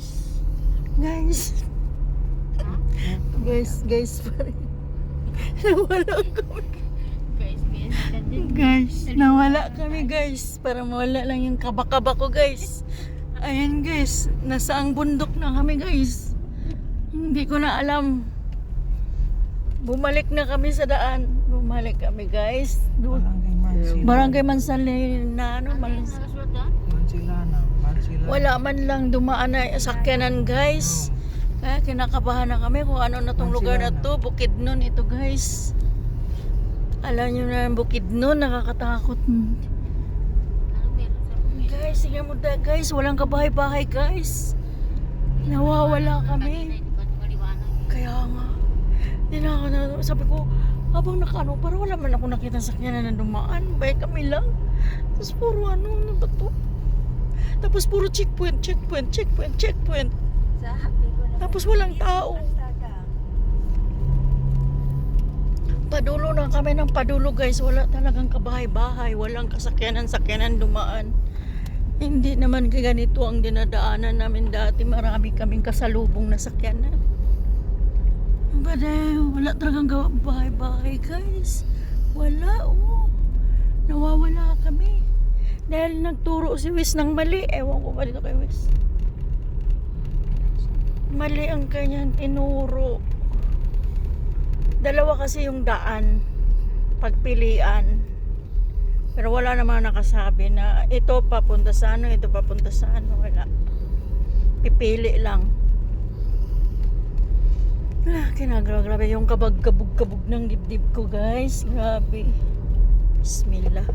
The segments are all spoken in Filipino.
guys. Guys. Guys, guys pa rin. Nawala kami. Guys, guys. Guys, nawala kami guys. Para mawala lang yung kabakaba ko guys. Ayan guys, nasa ang bundok na kami guys. Hindi ko na alam. Bumalik na kami sa daan. Bumalik kami guys. Doon. Barangay Mansila. Barangay Mansali na ano, Mans- Mansila Wala man lang dumaan na sakyanan guys. Kaya kinakabahan na kami kung ano na tong lugar na to. Bukidnon ito guys. Alam nyo na Bukidnon, nakakatakot. Guys, sige mo da guys. Walang kabahay-bahay guys. Nawawala kami. Kaya nga. Di na ako na, sabi ko, habang nakaano, para wala man ako nakita sa sakyanan na dumaan. Bay kami lang. Tapos puro ano, ano ba to? Tapos puro checkpoint, checkpoint, checkpoint, checkpoint. Tapos walang tao. Padulo na kami ng padulo guys. Wala talagang kabahay-bahay. Walang kasakyanan-sakyanan dumaan. Hindi naman ganito ang dinadaanan namin dati. Marami kaming kasalubong na sakyanan. Eh, wala talagang gawa bahay-bahay guys. Wala oh. Nawawala kami. Dahil nagturo si Wis ng mali. Ewan ko ba dito kay Wis. Mali ang kanyang tinuro. Dalawa kasi yung daan. Pagpilian. Pero wala namang nakasabi na ito papunta sa ano, ito papunta sa ano. Wala. Pipili lang. Ah, kinagrabe grabe yung kabag-kabog-kabog ng dibdib ko guys. Grabe. Bismillah.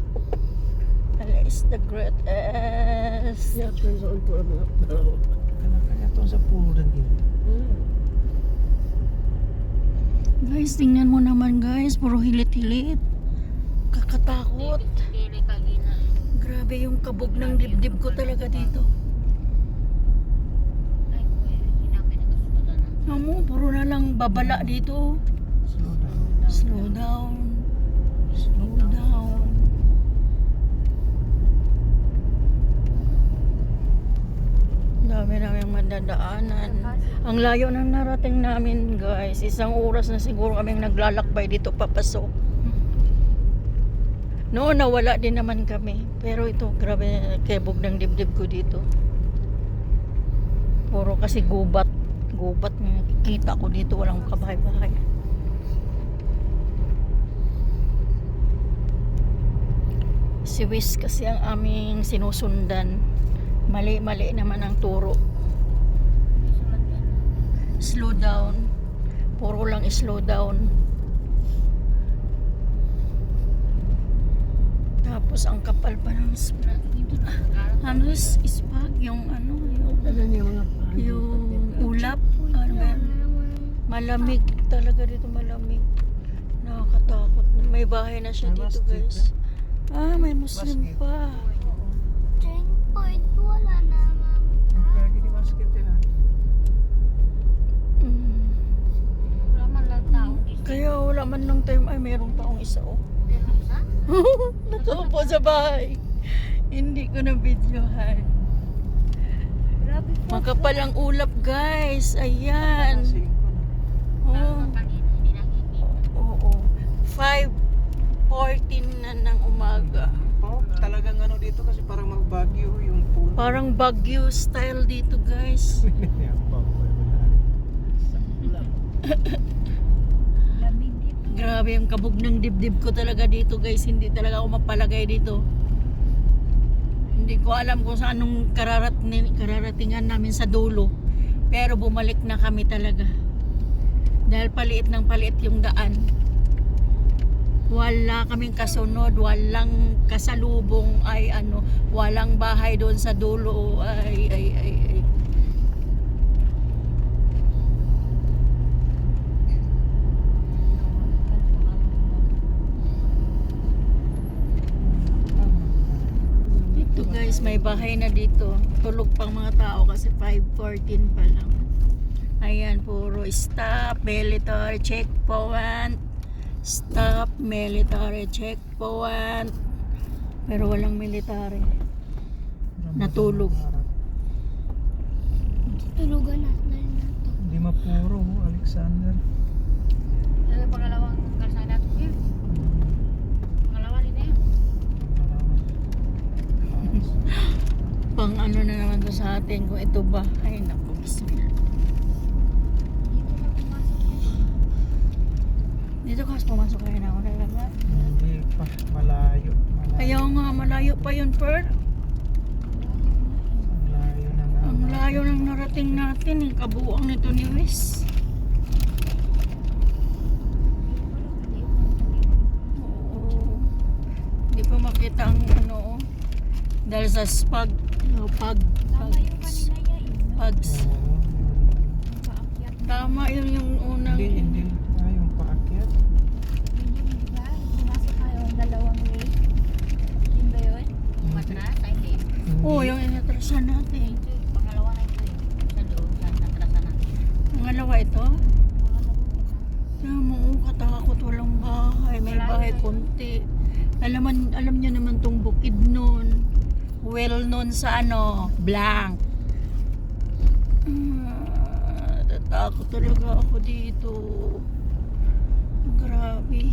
Allah is the greatest. Kanya-kanya to sa puran din. Guys, tingnan mo naman guys. Puro hilit-hilit. Kakatakot. Grabe yung kabog ng dibdib ko talaga dito. Amo, puro na lang babala dito. Slow down. Slow down. Slow down. Namin madadaanan. Ang layo ng narating namin guys. Isang oras na siguro kaming naglalakbay dito papasok. Noon nawala din naman kami. Pero ito grabe kebog ng dibdib ko dito. Puro kasi gubat. Gubat ng kita ko dito. Walang kabahay-bahay. Si Wiz kasi ang aming sinusundan. Mali-mali naman ang turo. Slow down. Puro lang slow down. Tapos ang kapal pa ng sp- ano is ispag yung ano yung yung ulap ano malamig talaga dito malamig. Nakakatakot. May bahay na siya dito guys. ah may muslim pa. Wala naman. Pwede di basket din ah. Mm. Wala man lang tao. Kaya wala man lang time ay merong taong isa oh nakaupo sa bahay hindi ko na videohan po. makapal ang ulap guys ayan oh. Kanina hindi nakikita. Oo. 5.14 na ng umaga. Oh, talagang ano dito kasi parang magbagyo yung puno. Parang Baguio style dito guys. Grabe yung kabog ng dibdib ko talaga dito guys. Hindi talaga ako mapalagay dito. Hindi ko alam kung saan anong kararating, kararatingan namin sa dulo. Pero bumalik na kami talaga. Dahil paliit ng paliit yung daan. Wala kaming kasunod, walang kasalubong ay ano, walang bahay doon sa dulo ay ay ay, ay. Dito guys, may bahay na dito. Tulog pang mga tao kasi 5.14 pa lang. Ayan, puro stop, military checkpoint. Stop, military checkpoint. Pero walang military. Natulog. Tulugan na. Dahil na to. Hindi mapuro, Alexander. Yung pangalawang kalsada ko yun. Pangalawa din eh. Pang ano na naman to sa atin kung ito ba. Ay naku. Dito na pumasok kayo na ako talaga. Hindi pa, malayo. Malayo, Kaya nga, malayo pa yun, Per. malayo na nga. Ang layo ng narating natin, eh. Kabuang nito ni Wes. Oo. Hindi pa makita ang ano, oh. Dahil sa spag, no, pag, Tama. Oo. Paakyat. Tama yun yung unang, Hindi, hindi. Ah, yung paakyat. Hindi. oh, yung inatrasan natin. Ito pangalawa na ito eh. Sa doon, sa natrasan natin. Pangalawa ito, Pangalawa ito. Kaya mo, oh, katakot walang bahay. May bahay konti. Alam, man, alam niyo naman tong bukid noon. Well known sa ano, blank. Ah, Natakot talaga ako dito. Grabe.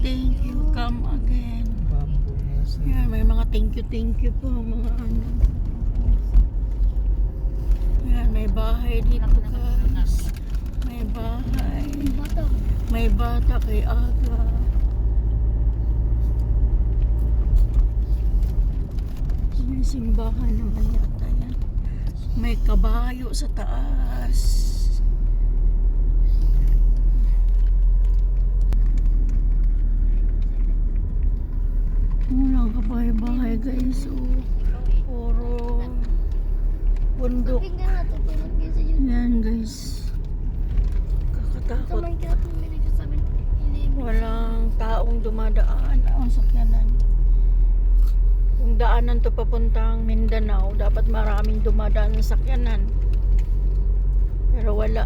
Thank you, come again. Yan, may mga thank you, thank you po, mga ano. Yan, may bahay dito guys. May bahay. May bata kay Aga. May simbahan naman yata yan. May kabayo sa taas. Walang kabahay-bahay guys. Oh, puro bundok. Yan guys. Kakatakot. Walang taong dumadaan ang sakyanan. Yung daanan to papuntang Mindanao, dapat maraming dumadaan ng sakyanan. Pero wala.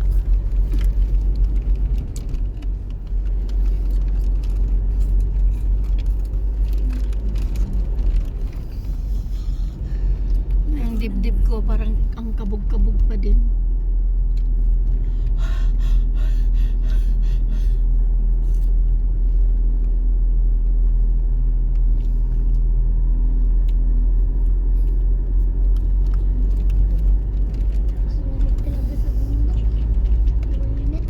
Yung dibdib ko parang ang kabog-kabog pa din. Sulit talaga sa bundok. Mainit.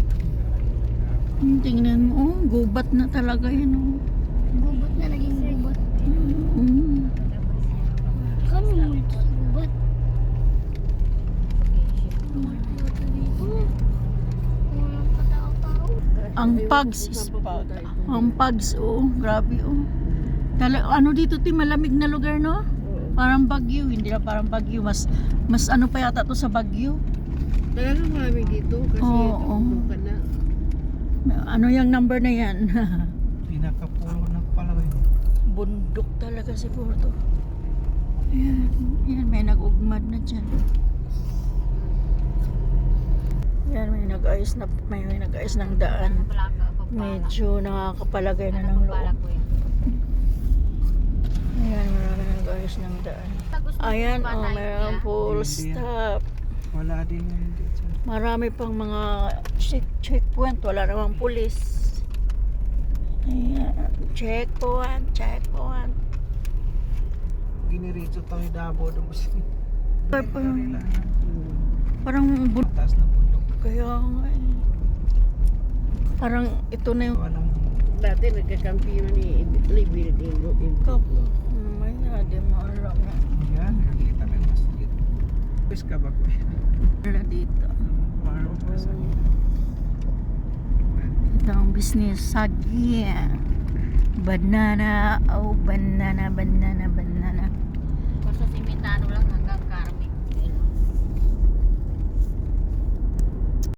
Tingnan mo, oh, gubat na talaga yun. Oh. Gubat na naging gubat. Mm. Kami gubat. Ang pags is pag. Ang pags, oh. Grabe, oh. Tala, ano dito, ti malamig na lugar, no? Parang Bagyo. Hindi na parang Bagyo. Mas, mas ano pa yata to sa Bagyo. Talagang marami dito kasi oh, na. Ano yung number na yan? Pinakapulo na pala yun. Bundok talaga siguro to. Yan, yan may nag-ugmad na dyan. Yan, may nag-ayos na, may, may nag-ayos ng daan. Medyo nakakapalagay na ng loob. Ayan, marami nang ayos ng daan. Ayan, oh, mayroong full stop. Wala din yun dito. Marami pang mga check checkpoint. Wala namang pulis. Ayan, checkpoint, checkpoint. Ginirito tayo Davao doon kasi. Ay, parang, parang Mataas na bundok. Kaya nga eh. Parang ito na yung Walang Dati nagkakampi yun ni Libby Dingo. kap. May di mo alam na. yan. Nakita mo yung masjid. Pwes ka ba ko? Wala dito. Parang pa sa Ito business. Sagya. Banana. Oh, banana, banana, banana. Basta simentado lang hanggang